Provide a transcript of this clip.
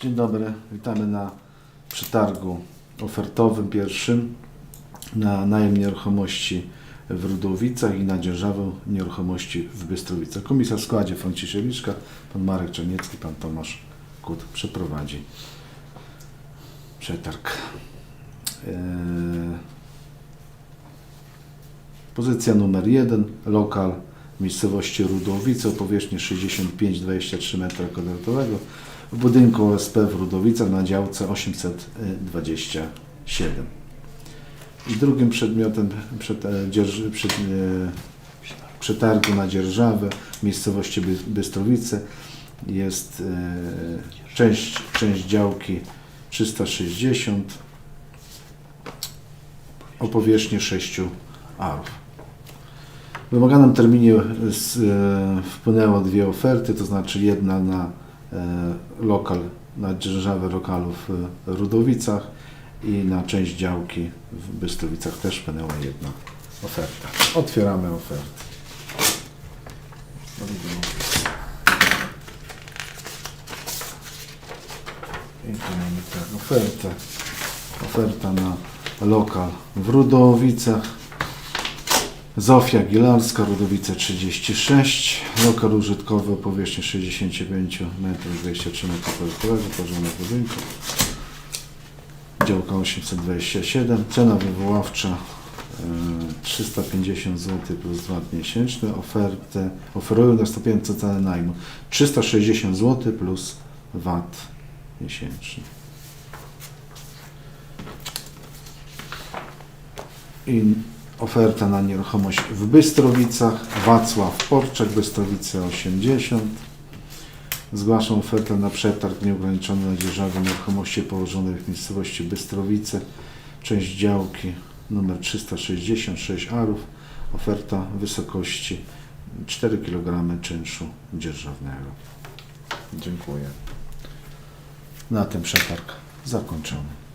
Dzień dobry, witamy na przetargu ofertowym pierwszym na najem nieruchomości w Rudowicach i na dzierżawę nieruchomości w Bystrowicach. Komisja w składzie Franciszek Liczka, pan Marek Czerniecki, pan Tomasz Kut przeprowadzi przetarg. Eee, Pozycja numer 1, lokal miejscowości Rudowice o powierzchni 65-23 m2 w budynku OSP w Rudowicach na działce 827. I drugim przedmiotem przed, e, e, przetargu na dzierżawę w miejscowości By- Bystrowice jest e, część, część działki 360 o powierzchni 6 arów. W wymaganym terminie z, e, wpłynęło dwie oferty, to znaczy jedna na e, lokal, na dzierżawę lokalu w Rudowicach i na część działki w Bystrowicach też wpłynęła jedna oferta. Otwieramy ofertę. I tu mamy tak, ofertę. Oferta na lokal w Rudowicach. Zofia Gilarska, Rudowice 36, lokal użytkowy o powierzchni 65 m23 m2, porządek budynku. Działka 827, cena wywoławcza e, 350 zł plus VAT miesięczny, ofertę oferują następujące ceny najmu 360 zł plus VAT miesięczny. I oferta na nieruchomość w Bystrowicach, Wacław Porczak, Bystrowice 80. Zgłaszam ofertę na przetarg nieograniczony na dzierżawę nieruchomości położonych w miejscowości Bystrowice, część działki numer 366 arów. Oferta w wysokości 4 kg czynszu dzierżawnego. Dziękuję. Na tym przetarg zakończony.